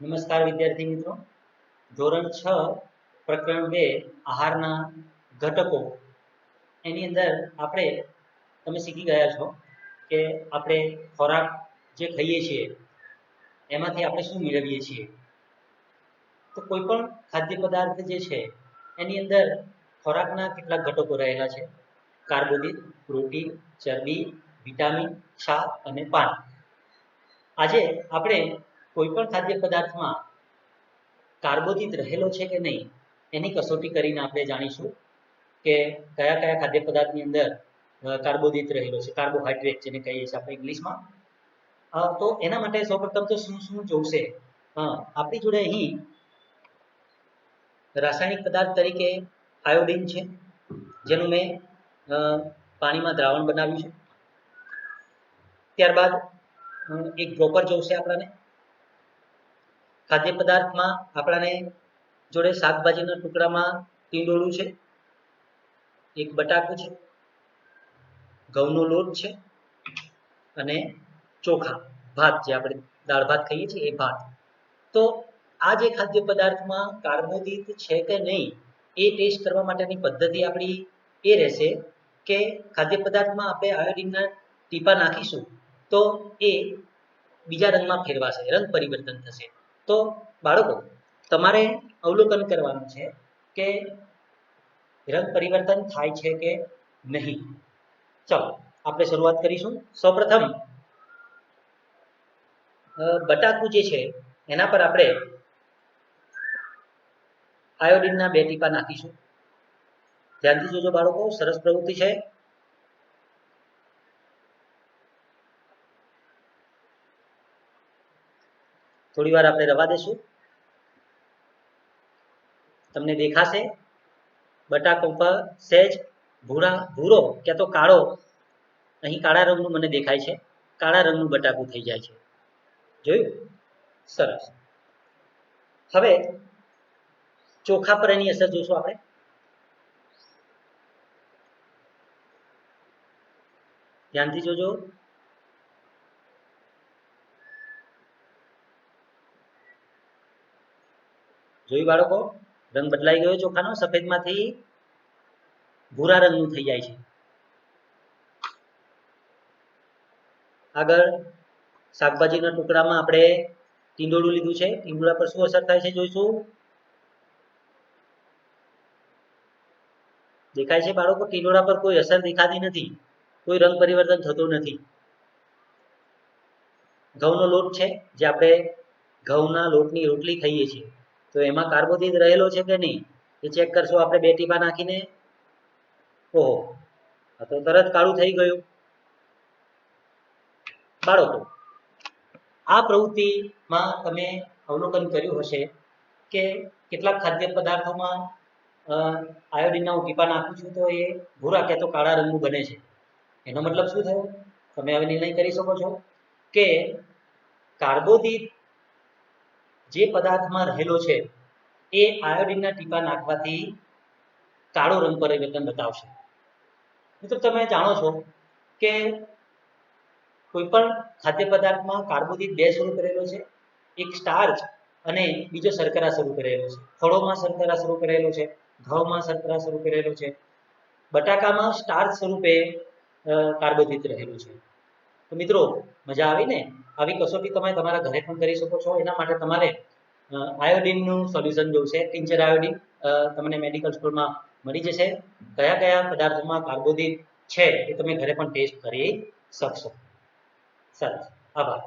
નમસ્કાર વિદ્યાર્થી મિત્રો. ધોરણ છ, પ્રકરણ બે, આહારના ઘટકો. એની અંદર આપણે, તમે શીખી ગયા છો કે આપણે ખોરાક જે ખાઈએ છીએ, એમાંથી આપણે શું મેળવીએ છીએ? તો કોઈ પણ ખાદ્ય પદાર્થ જે છે, એની અંદર ખોરાકના કેટલાક ઘટકો રહેલા છે. કાર્બોદિત, પ્રોટીન, ચરબી, વિટામિન, ક્ષાર અને પાન. આજે આપણે કોઈ પણ ખાદ્ય પદાર્થમાં કાર્બોદિત રહેલો છે કે નહીં, એની કસોટી કરીને આપણે જાણીશું કે કયા કયા ખાદ્ય પદાર્થની અંદર કાર્બોદિત રહેલો છે કાર્બોહાઈડ્રેટ જેને કહીએ છીએ આપણે ઇંગ્લિશમાં. તો એના માટે સૌપ્રથમ તો શું શું જોશે? આપણી જોડે અહીં રાસાયણિક પદાર્થ તરીકે આયોડિન છે, જેનું મેં પાણીમાં દ્રાવણ બનાવ્યું છે. ત્યારબાદ એક ડ્રોપર જોશે આપણને. ખાદ્ય પદાર્થમાં આપણાને જોડે શાકભાજીના ટુકડામાં ટીંડોળું છે, એક બટાકું છે, ઘઉંનો લોટ છે અને ચોખા, ભાત જે આપણે દાળ ભાત ખાઈએ છીએ એ ભાત. તો આ જે ખાદ્ય પદાર્થમાં કાર્બોદિત છે કે નહીં, એ ટેસ્ટ કરવા માટેની પદ્ધતિ આપણી એ રહેશે કે ખાદ્ય પદાર્થમાં આપણે આયોડિનના ટીપા નાખીશું તો એ બીજા રંગમાં ફેરવાશે, રંગ પરિવર્તન થશે. તો બાળકો, તમારે અવલોકન કરવાનું છે કે રંગ પરિવર્તન થાય છે કે નહીં? ચલો, આપણે શરૂઆત કરીશું. સૌપ્રથમ બટાકુ જે છે, એના પર આપણે આયોડિનના બે ટીપા નાખીશું. ધ્યાનથી જોજો બાળકો, સરસ પ્રવૃત્તિ છે. થોડી વાર આપણે રવા દેશું. તમને દેખાશે, બટાકો પર સહેજ ભૂરા, ભૂરો કે તો કાળો, અહીં કાળા રંગનું મને દેખાય છે. કાળા રંગનું બટાકું થઈ જાય છે. જોયું? સરસ. હવે ચોખા પર એની અસર જોશું આપણે. ધ્યાનથી જોજો. જોયું બાળકો? રંગ બદલાઈ ગયો ચોખાનો, સફેદમાંથી ભૂરા રંગનું થઈ જાય છે. આગળ શાકભાજીના ટુકડામાં આપણે ટીંડોળું લીધું છે. ટીંડોળા પર શું અસર થાય છે જોઈશું? દેખાય છે બાળકો, ટીંડોળા પર કોઈ અસર દેખાતી નથી. કોઈ રંગ પરિવર્તન થતું નથી. ઘઉંનો લોટ છે, જે આપણે ઘઉંના લોટની રોટલી ખાઈએ છીએ. તો એમાં કાર્બોદિત રહેલો છે કે નહીં? એ ચેક કરશો, આપણે બે ટીપા નાખીને. ઓહો, આ તો તરત કાળું થઈ ગયું. બાળકો, આ પ્રવૃત્તિમાં તમે અવલોકન કર્યું હશે કે કેટલાક ખાદ્ય પદાર્થોમાં આયોડિનના હું ટીપા નાખું છું તો એ ભૂરા કે તો કાળા રંગનું બને છે. એનો મતલબ શું થયો? તમે હવે નિર્ણય કરી શકો છો કે કાર્બોદિત જે પદાર્થમાં રહેલો છે, એ આયોડિનના ટીપા નાખવાથી કાળો રંગ પરિવર્તન બતાવશે. મિત્રો, તમે જાણો છો કે કોઈ પણ ખાદ્ય પદાર્થમાં કાર્બોદિત બે સ્વરૂપ રહેલો છે, એક સ્ટાર્ચ અને બીજો શર્કરા સ્વરૂપ રહેલો છે. ફળોમાં શર્કરા સ્વરૂપ રહેલો છે, ઘઉંમાં શર્કરા સ્વરૂપે રહેલો છે, બટાકામાં સ્ટાર્ચ સ્વરૂપે કાર્બોદિત રહેલું છે. તો મિત્રો, મજા આવી ને આવી કસોટી તમે તમારા ઘરે પણ કરી શકો છો. એના માટે તમારે આયોડિનનું સોલ્યુશન જોવું છે. ટિંચર આયોડિન તમને મેડિકલ સ્ટોરમાં મળી જશે. કયા કયા પદાર્થોમાં કાર્બોદિત છે એ તમે ઘરે પણ ટેસ્ટ કરી શકશો. સરસ. આભાર.